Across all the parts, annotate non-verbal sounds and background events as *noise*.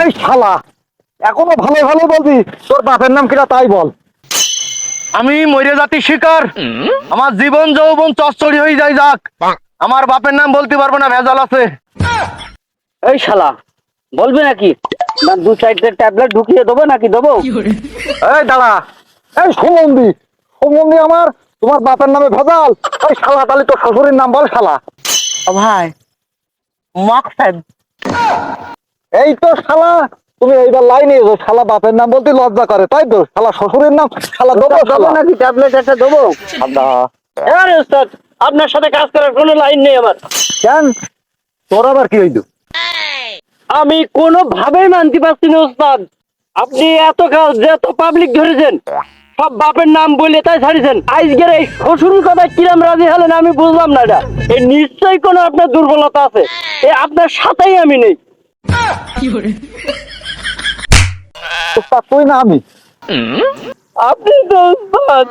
এই শালা এখনও ভালো ভালো বলবি তোর বাপের নাম কিনা তাই বল। আমি মরে জাতি শিকার। আমার জীবন যৌবন চচ্চড়ি হয়ে যায় যাক। আমার বাপের নাম বলতে পারব না ভেজাল আছে। এই শালা বলবি নাকি? না দু চারটে ট্যাবলেট ঢুকিয়ে দেবো নাকি দেবো? এই দাঁড়া এই সুমন্দি সুমন্দি আমার তোমার বাপের নামে ভেজাল। এই শালা তাহলে তোর শ্বশুরের নাম বল শালা। ও ভাই মকসেদ। এই তো শালা তুমি এইবার লাইনে এসো শালা বাপের নাম বলতে লজ্জা করে তাই তো? শালা শ্বশুরের নাম শালা দেবো দেবো শালা। নাকি ট্যাবলেট একটা দেবো? আরে ওস্তাদ আপনার সাথে কাজ করার কোনো লাইন নেই আমার। কেন? তোর আবার কি হইল? আমি কোনো ভাবেই মানতে পারছি না ওস্তাদ। আপনি এত কাজ যে এত পাবলিক ধরেছেন সব বাপের নাম বলে তাই ছাড়িয়েছেন। আজকের এই শ্বশুর কথা কিরাম রাজি হলেন আমি বুঝলাম না এটা। এই নিশ্চয়ই কোনো আপনার দুর্বলতা আছে। এ আপনার সাথেই আমি নেই। তুই না আমি? আপনি তো ওস্তাদ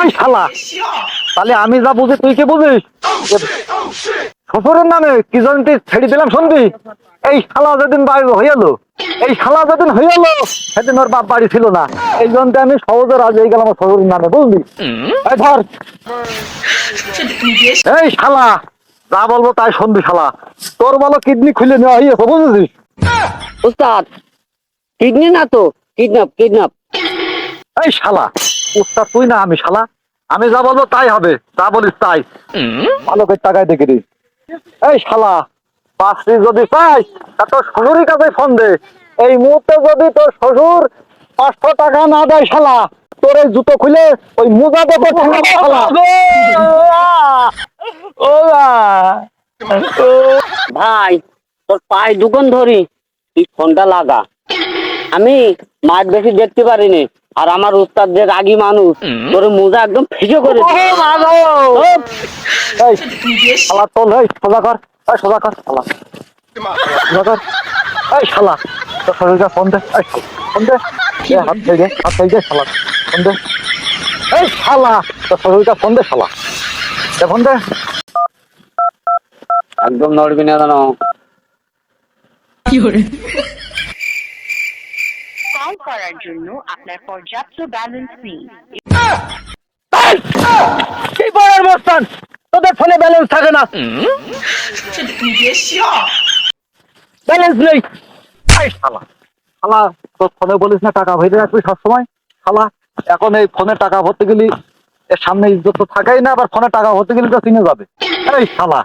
এই শালা তাহলে আমি যা বুঝি তুই কি বুঝিস? শ্বশুরের নামে কি জনটি ছেড়ে দিলাম শুনবি? এই শালা যেদিন বাড়ি হইয়ালো এই শালা যেদিন হইয়ালো সেদিন ওর বাপ বাড়ি ছিল না। এই জন্য আমি সহজে রাজি হয়ে গেলাম শ্বশুরের নামে বুঝলি? এই ধর। এই শালা যা বলব তাই শুনবি শালা। তোর বলো কিডনি খুলে নেওয়া হইয়াছে বুঝেছিস ওস্তাদ কিডনি না তো? Kidnap kidnap. এই শালা উস্তাদ তুই না আমি শালা। আমি যা বলব তাই হবে যা বলিস তাই। ভালো করে টাকায় দেখে দিস। এই শালা পাঁচটি যদি চাই তা তোর শ্বশুরের কাছে ফোন দে। এই মুহূর্তে যদি তোর শ্বশুর পাঁচশো টাকা না দেয় শালা তোর এই জুতো খুলে ওই মোজা দেবো শালা। *laughs* ভাই তোর পায়ে দুকন ধরি। তুই ফোনটা লাগা। আমি মাছ বেশি দেখতে পারিনি আর আমার উস্তাদ যে রাগী মানুষ তোর মোজা একদম ফিজে করে শালা তোল এই সোজা কর এই সোজা কর শালা। সোজা কর। এই শালা তোর শ্বশুরকে ফোন দে এই ফোন দে। হাত ধরে দে হাত ধরে দে শালা ফোন দে। এই শালা তোর শ্বশুরকে ফোন দে শালা। দে ফোন দে। একদম নড়বি না কেন? কল করার জন্য আপনার পর্যাপ্ত ব্যালেন্স নেই। কি বড়ার মস্তান তোদের ফোনে ব্যালেন্স থাকে না। ব্যালেন্স নেই। এই শালা। শালা তোর ফোনে বলিস না টাকা ভরে রাখবি সবসময়? শালা এখন এই ফোনে টাকা ভরতে গেলি এর সামনে ইজ্জত তো থাকাই না আবার ফোনে টাকা ভরতে গেলে তো চিনে যাবে। এই শালা।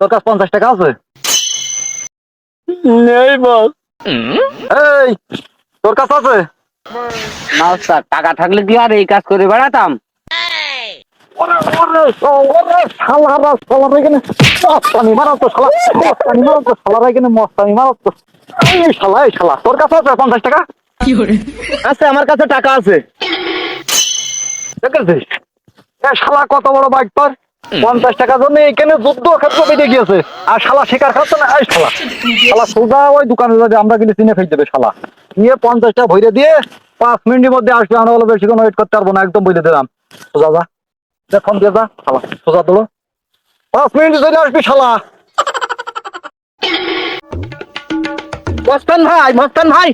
তোর কাছে পঞ্চাশ টাকা আছে? নেই বস এই তোর কাছে আছে? না উস্তাদ টাকা থাকলে কি আর এই কাজ করে বেড়াতাম। ওরে ওরে ওরে শালারা শালারা এখানে। মস্তানি তো শালা মস্তানি মারাও তো শালারা এখানে মস্তানি মারাও তো এই শালা এই শালা তোর কাছে আছে পঞ্চাশ টাকা? আছে আমার কাছে টাকা আছে। দেখেছিস? শালা কত বড় বাইক তোর? পঞ্চাশ জন্য এখানে বেঁধে গিয়েছে। আর শালা শিকার খাচ্ছে না? শালা। শালা সোজা ওই দোকানে যাবে, আমরা কিন্তু চিনে শালা। নিয়ে ভরে দিয়ে পাঁচ মিনিটের মধ্যে আসবে, আমরা ওয়েট করতে পারব না, একদম দিলাম। সোজা যা। ফোন দিয়ে যা, শালা। সোজা পাঁচ আসবি, শালা। মস্তান ভাই মস্তান ভাই,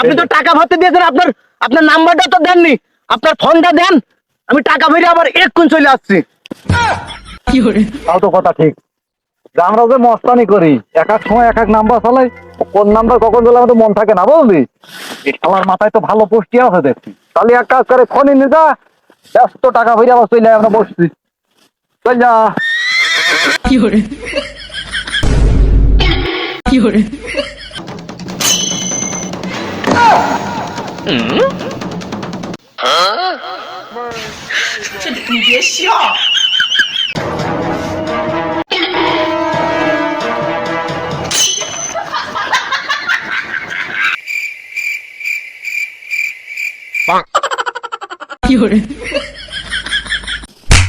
আপনি তো টাকা ভরতে দিয়েছেন, আপনার আপনার নাম্বারটা তো দেননি। আপনার ফোনটা দেন, আমি টাকা ভরে আবার এক্ষুন চলে আসছি। তাও তো কথা ঠিক। যে আমরা যে মস্তানি করি এক এক সময় এক এক নাম্বার চালাই কোন নাম্বার কখন চলে আমাদের মন থাকে না বুঝলি শালার মাথায় তো ভালো পুষ্টি আছে দেখছি। তাহলে এক কাজ করে ফোনে নিয়ে যা ব্যস্ত টাকা ভরে আবার চলে আমরা বসছি। চল যা।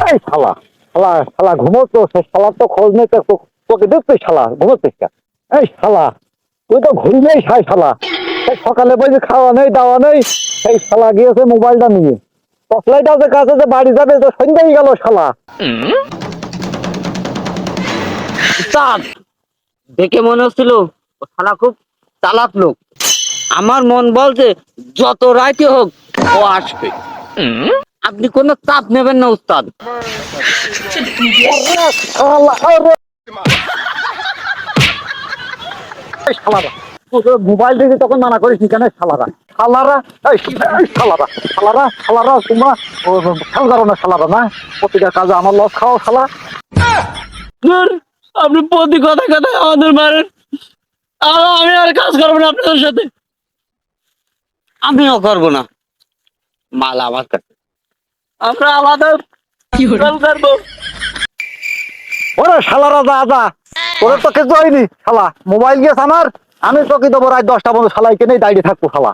এই শালা শালা শালা শালা তো খোঁজ নেই তোকে দেখছিস শালা ঘুমোচ্ছিস এই শালা তুই তো ঘুরি নেই শালা। সকালে বলছি খাওয়া নেই দাওয়া নেই এই শালা গিয়েছে মোবাইলটা নিয়ে। টসলাইট আছে কাছে যে বাড়ি যাবে তো সন্ধ্যাই গেল শালা। দেখে মনে হচ্ছিল শালা খুব চালাক লোক। আমার মন বলছে যত রাইতে হোক ও আসবে। আপনি কোনো চাপ নেবেন না উস্তাদ। মোবাইল দেখে তখন মানা করিস নি কেন? শালারা শালারা এই এই শালারা শালারা শালারা তোমরা ও, খেয়াল করো না শালারা না? প্রতিটা কাজে আমার লস খাও শালা। আপনি প্রতি কথা কথা আমাদের মারেন। আর আমি আর কাজ করব না আপনাদের সাথে। আমিও করব না। মাল আমার কাছে। আমরা আলাদা করব ওরে শালারা যা যা ওরে তো কিছু হয়নি শালা। মোবাইল গেছে আমার আমি চকি দেবো রাত দশটা পর্যন্ত শালাই কেনেই দাঁড়িয়ে থাকব শালা।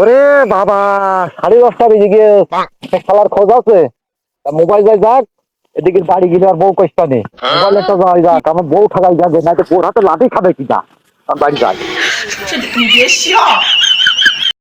ওরে বাবা সাড়ে দশটা বেজে গিয়ে শালার খোঁজ আছে? তা মোবাইল যাই যাক। এদিকে বাড়ি গেলে আর বউ কষ্ট নেই। বলে তো যাই যাক আমার বউ খাগাই যাবে না তো বউর হাতে লাঠি খাবে কিনা? বাড়ি যাই।